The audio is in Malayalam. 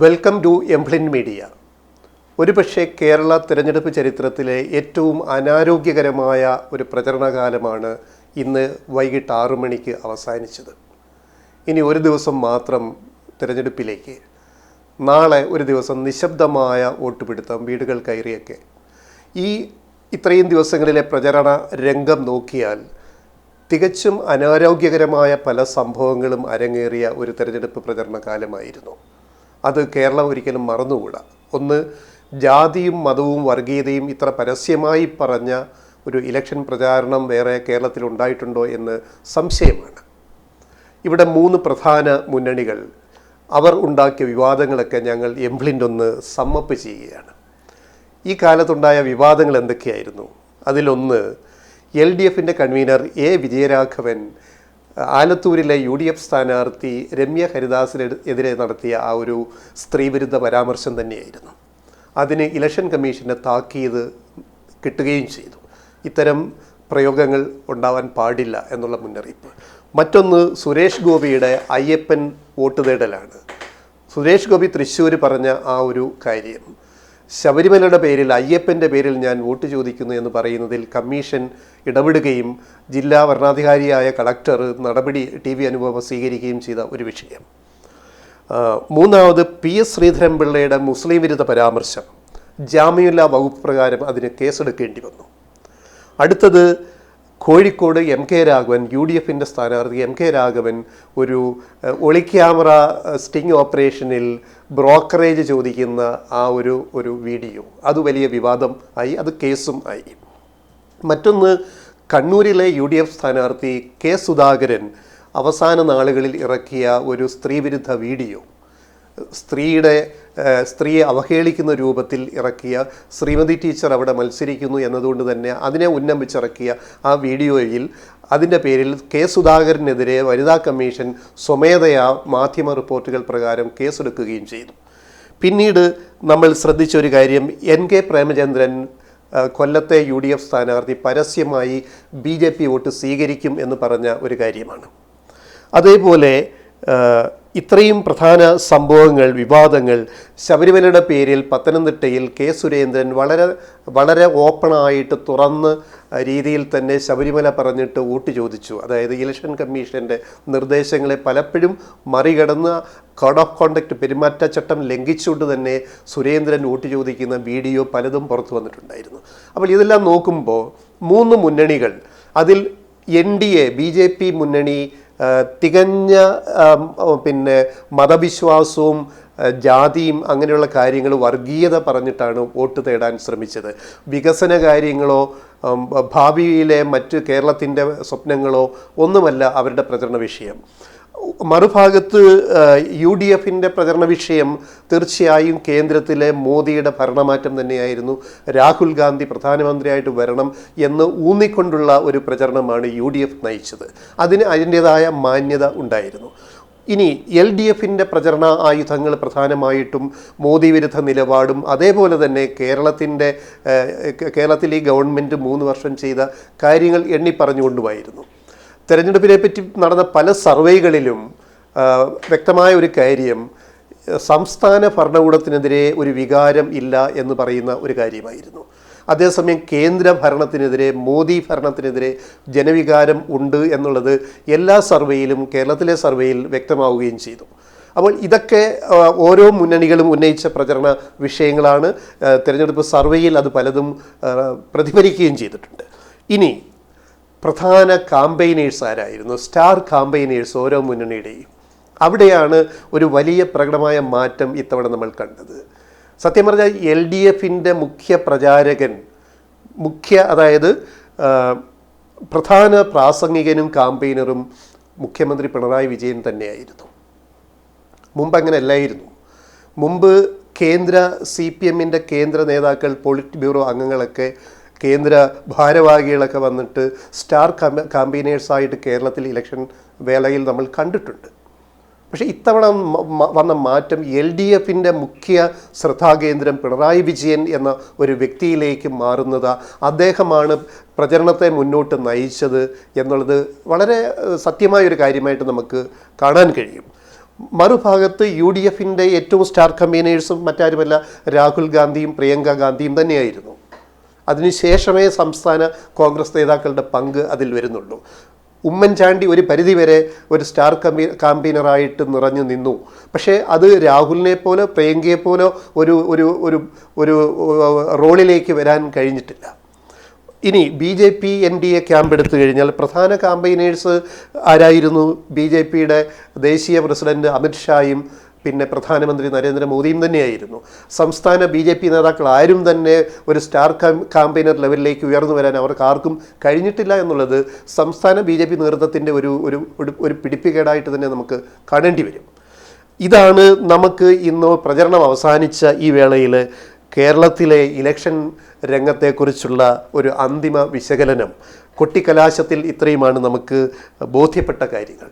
Welcome to എംപ്ലിൻ media. ഒരുപക്ഷെ കേരള തിരഞ്ഞെടുപ്പ് ചരിത്രത്തിലെ ഏറ്റവും അനാരോഗ്യകരമായ ഒരു പ്രചരണകാലമാണ് ഇന്ന് വൈകിട്ട് ആറു മണിക്ക് അവസാനിച്ചത്. ഇനി ഒരു ദിവസം മാത്രം തിരഞ്ഞെടുപ്പിലേക്ക്. നാളെ ഒരു ദിവസം നിശബ്ദമായ വോട്ടുപിടുത്തം വീടുകൾ കയറിയൊക്കെ. ഈ ഇത്രയും ദിവസങ്ങളിലെ പ്രചരണ രംഗം നോക്കിയാൽ തികച്ചും അനാരോഗ്യകരമായ പല സംഭവങ്ങളും അരങ്ങേറിയ ഒരു തിരഞ്ഞെടുപ്പ് പ്രചരണ കാലമായിരുന്നു അത് കേരളം ഒരിക്കലും മറന്നുകൂടാ. ഒന്ന് ജാതിയും മതവും വർഗീയതയും ഇത്ര പരസ്യമായി പറഞ്ഞ ഒരു ഇലക്ഷൻ പ്രചാരണം വേറെ കേരളത്തിൽ ഉണ്ടായിട്ടുണ്ടോ എന്ന് സംശയമാണ്. ഇവിടെ മൂന്ന് പ്രധാന മുന്നണികൾ അവർ ഉണ്ടാക്കിയ വിവാദങ്ങളൊക്കെ ഞങ്ങൾ എംപ്ലിന്റെ ഒന്ന് സമ്മപ്പ് ചെയ്യുകയാണ്. ഈ കാലത്തുണ്ടായ വിവാദങ്ങൾ എന്തൊക്കെയായിരുന്നു? അതിലൊന്ന് എൽ ഡി എഫിന്റെ കൺവീനർ എ വിജയരാഘവൻ ആലത്തൂരിലെ യു ഡി എഫ് സ്ഥാനാർത്ഥി രമ്യ ഹരിദാസിനെതിരെ നടത്തിയ ആ ഒരു സ്ത്രീവിരുദ്ധ പരാമർശം തന്നെയായിരുന്നു. അതിന് ഇലക്ഷൻ കമ്മീഷന്റെ താക്കീത് കിട്ടുകയും ചെയ്തു. ഇത്തരം പ്രയോഗങ്ങൾ ഉണ്ടാവാൻ പാടില്ല എന്നുള്ള മുന്നറിയിപ്പ്. മറ്റൊന്ന് സുരേഷ് ഗോപിയുടെ അയ്യപ്പൻ വോട്ട് തേടലാണ്. സുരേഷ് ഗോപി തൃശ്ശൂർ പറഞ്ഞ ആ ഒരു കാര്യം. ശബരിമലയുടെ പേരിൽ അയ്യപ്പന്റെ പേരിൽ ഞാൻ വോട്ട് ചോദിക്കുന്നു എന്ന് പറയുന്നതിൽ കമ്മീഷൻ ഇടപെടുകയും ജില്ലാ ഭരണാധികാരിയായ കളക്ടർ നടപടി ടി വി അനുഭവം സ്വീകരിക്കുകയും ചെയ്ത ഒരു വിഷയം. മൂന്നാമത് പി എസ് ശ്രീധരൻപിള്ളയുടെ മുസ്ലിം വിരുദ്ധ പരാമർശം. ജാമ്യമില്ലാ വകുപ്പ് പ്രകാരം അതിന് കേസെടുക്കേണ്ടി വന്നു. അടുത്തത് Kozhikode M K Raghavan U D എഫിന്റെ സ്ഥാനാർത്ഥി എം കെ രാഘവൻ ഒരു ഒളിക്യാമറ സ്റ്റിംഗ് ഓപ്പറേഷനിൽ ബ്രോക്കറേജ് ചോദിക്കുന്ന ആ ഒരു ഒരു വീഡിയോ. അത് വലിയ വിവാദം ആയി അത് കേസും ആയി. മറ്റൊന്ന് കണ്ണൂരിലെ യു ഡി എഫ് സ്ഥാനാർത്ഥി കെ സുധാകരൻ അവസാന നാളുകളിൽ ഇറക്കിയ ഒരു സ്ത്രീവിരുദ്ധ വീഡിയോ. സ്ത്രീയുടെ സ്ത്രീയെ അവഹേളിക്കുന്ന രൂപത്തിൽ ഇറക്കിയ ശ്രീമതി ടീച്ചർ അവിടെ മത്സരിക്കുന്നു എന്നതുകൊണ്ട് തന്നെ അതിനെ ഉന്നമിച്ചിറക്കിയ ആ വീഡിയോയിൽ അതിന്റെ പേരിൽ കെ സുധാകരനെതിരെ വനിതാ കമ്മീഷൻ സ്വമേധയാ മാധ്യമ റിപ്പോർട്ടുകൾ പ്രകാരം കേസെടുക്കുകയും ചെയ്തു. പിന്നീട് നമ്മൾ ശ്രദ്ധിച്ചൊരു കാര്യം എൻ കെ പ്രേമചന്ദ്രൻ കൊല്ലത്തെ യു ഡി എഫ് സ്ഥാനാർത്ഥി പരസ്യമായി ബി ജെ പി വോട്ട് സ്വീകരിക്കും എന്ന് പറഞ്ഞ ഒരു കാര്യമാണ്. അതേപോലെ ഇത്രയും പ്രധാന സംഭവങ്ങൾ വിവാദങ്ങൾ ശബരിമലയുടെ പേരിൽ പത്തനംതിട്ടയിൽ കെ സുരേന്ദ്രൻ വളരെ വളരെ ഓപ്പണായിട്ട് തുറന്ന് രീതിയിൽ തന്നെ ശബരിമല പറഞ്ഞിട്ട് വോട്ട് ചോദിച്ചു. അതായത് ഇലക്ഷൻ കമ്മീഷന്റെ നിർദ്ദേശങ്ങളെ പലപ്പോഴും മറികടന്ന് കോഡ് ഓഫ് കോണ്ടക്ട് പെരുമാറ്റച്ചട്ടം ലംഘിച്ചുകൊണ്ട് തന്നെ സുരേന്ദ്രൻ വോട്ട് ചോദിക്കുന്ന വീഡിയോ പലതും പുറത്തു വന്നിട്ടുണ്ടായിരുന്നു. അപ്പോൾ ഇതെല്ലാം നോക്കുമ്പോൾ മൂന്ന് മുന്നണികൾ അതിൽ N D A B J P മുന്നണി തികഞ്ഞ പിന്നെ മതവിശ്വാസവും ജാതിയും അങ്ങനെയുള്ള കാര്യങ്ങൾ വർഗീയത പറഞ്ഞിട്ടാണ് വോട്ട് തേടാൻ ശ്രമിച്ചത്. വികസന കാര്യങ്ങളോ ഭാവിയിലെ മറ്റ് കേരളത്തിന്റെ സ്വപ്നങ്ങളോ ഒന്നുമല്ല അവരുടെ പ്രചരണ വിഷയം. മറുഭാഗത്ത് യു ഡി എഫിന്റെ പ്രചരണ വിഷയം തീർച്ചയായും കേന്ദ്രത്തിലെ മോദിയുടെ ഭരണമാറ്റം തന്നെയായിരുന്നു. രാഹുൽ ഗാന്ധി പ്രധാനമന്ത്രിയായിട്ട് വരണം എന്ന് ഊന്നിക്കൊണ്ടുള്ള ഒരു പ്രചരണമാണ് യു ഡി എഫ് നയിച്ചത്. അതിന് അതിന്റേതായ മാന്യത ഉണ്ടായിരുന്നു. ഇനി എൽ ഡി എഫിന്റെ പ്രചരണ ആയുധങ്ങൾ പ്രധാനമായിട്ടും മോദി വിരുദ്ധ നിലപാടും അതേപോലെ തന്നെ കേരളത്തിന്റെ കേരളത്തിൽ ഈ ഗവൺമെന്റ് മൂന്ന് വർഷം ചെയ്ത കാര്യങ്ങൾ എണ്ണി പറഞ്ഞുകൊണ്ടുമായിരുന്നു തെരഞ്ഞെടുപ്പിനെ പറ്റി നടന്ന പല സർവേകളിലും വ്യക്തമായ ഒരു കാര്യം സംസ്ഥാന ഭരണകൂടത്തിനെതിരെ ഒരു വികാരം ഇല്ല എന്ന് പറയുന്ന ഒരു കാര്യമായിരുന്നു. അതേസമയം കേന്ദ്ര ഭരണത്തിനെതിരെ മോദി ഭരണത്തിനെതിരെ ജനവികാരം ഉണ്ട് എന്നുള്ളത് എല്ലാ സർവേയിലും കേരളത്തിലെ സർവേയിൽ വ്യക്തമാവുകയും ചെയ്തു. അപ്പോൾ ഇതൊക്കെ ഓരോ മുന്നണികളും ഉന്നയിച്ച പ്രചരണ വിഷയങ്ങളാണ് തിരഞ്ഞെടുപ്പ് സർവേയിൽ അത് പലതും പ്രതിഫലിക്കുകയും ചെയ്തിട്ടുണ്ട്. ഇനി പ്രധാന കാമ്പയിനേഴ്സ് ആരായിരുന്നു? സ്റ്റാർ കാമ്പയിനേഴ്സ് ഓരോ മുന്നണിയുടെയും. അവിടെയാണ് ഒരു വലിയ പ്രകടമായ മാറ്റം ഇത്തവണ നമ്മൾ കണ്ടത്. സത്യം പറഞ്ഞാൽ എൽ ഡി എഫിന്റെ മുഖ്യ പ്രചാരകൻ മുഖ്യ അതായത് പ്രധാന പ്രാസംഗികനും കാമ്പയിനറും മുഖ്യമന്ത്രി പിണറായി വിജയൻ തന്നെയായിരുന്നു. മുമ്പ് അങ്ങനെ അല്ലായിരുന്നു മുമ്പ് കേന്ദ്ര സി പി എമ്മിന്റെ കേന്ദ്ര നേതാക്കൾ പോളിറ്റ് ബ്യൂറോ അംഗങ്ങളൊക്കെ കേന്ദ്ര ഭാരവാഹികളൊക്കെ വന്നിട്ട് സ്റ്റാർ കാമ്പയിനേഴ്സായിട്ട് കേരളത്തിൽ ഇലക്ഷൻ വേളയിൽ നമ്മൾ കണ്ടിട്ടുണ്ട്. പക്ഷേ ഇത്തവണ വന്ന മാറ്റം എൽ ഡി എഫിന്റെ മുഖ്യ ശ്രദ്ധാകേന്ദ്രം പിണറായി വിജയൻ എന്ന ഒരു വ്യക്തിയിലേക്ക് മാറുന്നത് അദ്ദേഹമാണ് പ്രചരണത്തെ മുന്നോട്ട് നയിച്ചത് എന്നുള്ളത് വളരെ സത്യമായൊരു കാര്യമായിട്ട് നമുക്ക് കാണാൻ കഴിയും. മറുഭാഗത്ത് യു ഡി എഫിന്റെ ഏറ്റവും സ്റ്റാർ കമ്പീനേഴ്സും മറ്റാരുമല്ല രാഹുൽ ഗാന്ധിയും പ്രിയങ്ക ഗാന്ധിയും തന്നെയായിരുന്നു. അതിനുശേഷമേ സംസ്ഥാന കോൺഗ്രസ് നേതാക്കളുടെ പങ്ക് അതിൽ വരുന്നുള്ളൂ. ഉമ്മൻചാണ്ടി ഒരു പരിധിവരെ ഒരു സ്റ്റാർ കമ്പി കാമ്പീനറായിട്ട് നിറഞ്ഞു നിന്നു. പക്ഷേ അത് രാഹുലിനെ പോലോ പ്രിയങ്കയെ പോലോ ഒരു ഒരു ഒരു ഒരു റോളിലേക്ക് വരാൻ കഴിഞ്ഞിട്ടില്ല. ഇനി B J P N D A camp എടുത്തു കഴിഞ്ഞാൽ പ്രധാന കാമ്പയിനേഴ്സ് ആരായിരുന്നു? ബി ജെ പിയുടെ ദേശീയ പ്രസിഡന്റ് അമിത്ഷായും പിന്നെ പ്രധാനമന്ത്രി നരേന്ദ്രമോദിയും തന്നെയായിരുന്നു. സംസ്ഥാന ബി ജെ പി നേതാക്കൾ ആരും തന്നെ ഒരു സ്റ്റാർ കാമ്പയിനർ ലെവലിലേക്ക് ഉയർന്നു വരാൻ അവർക്ക് ആർക്കും കഴിഞ്ഞിട്ടില്ല എന്നുള്ളത് സംസ്ഥാന ബി ജെ പി നേതൃത്വത്തിന്റെ ഒരു ഒരു ഒരു- പിടിപ്പുകേടായിട്ട് തന്നെ നമുക്ക് കാണേണ്ടി വരും. ഇതാണ് നമുക്ക് ഇന്ന് പ്രചരണം അവസാനിച്ച ഈ വേളയിൽ കേരളത്തിലെ ഇലക്ഷൻ രംഗത്തെക്കുറിച്ചുള്ള ഒരു അന്തിമ വിശകലനം. കൊട്ടിക്കലാശത്തിൽ ഇത്രയുമാണ് നമുക്ക് ബോധ്യപ്പെട്ട കാര്യങ്ങൾ.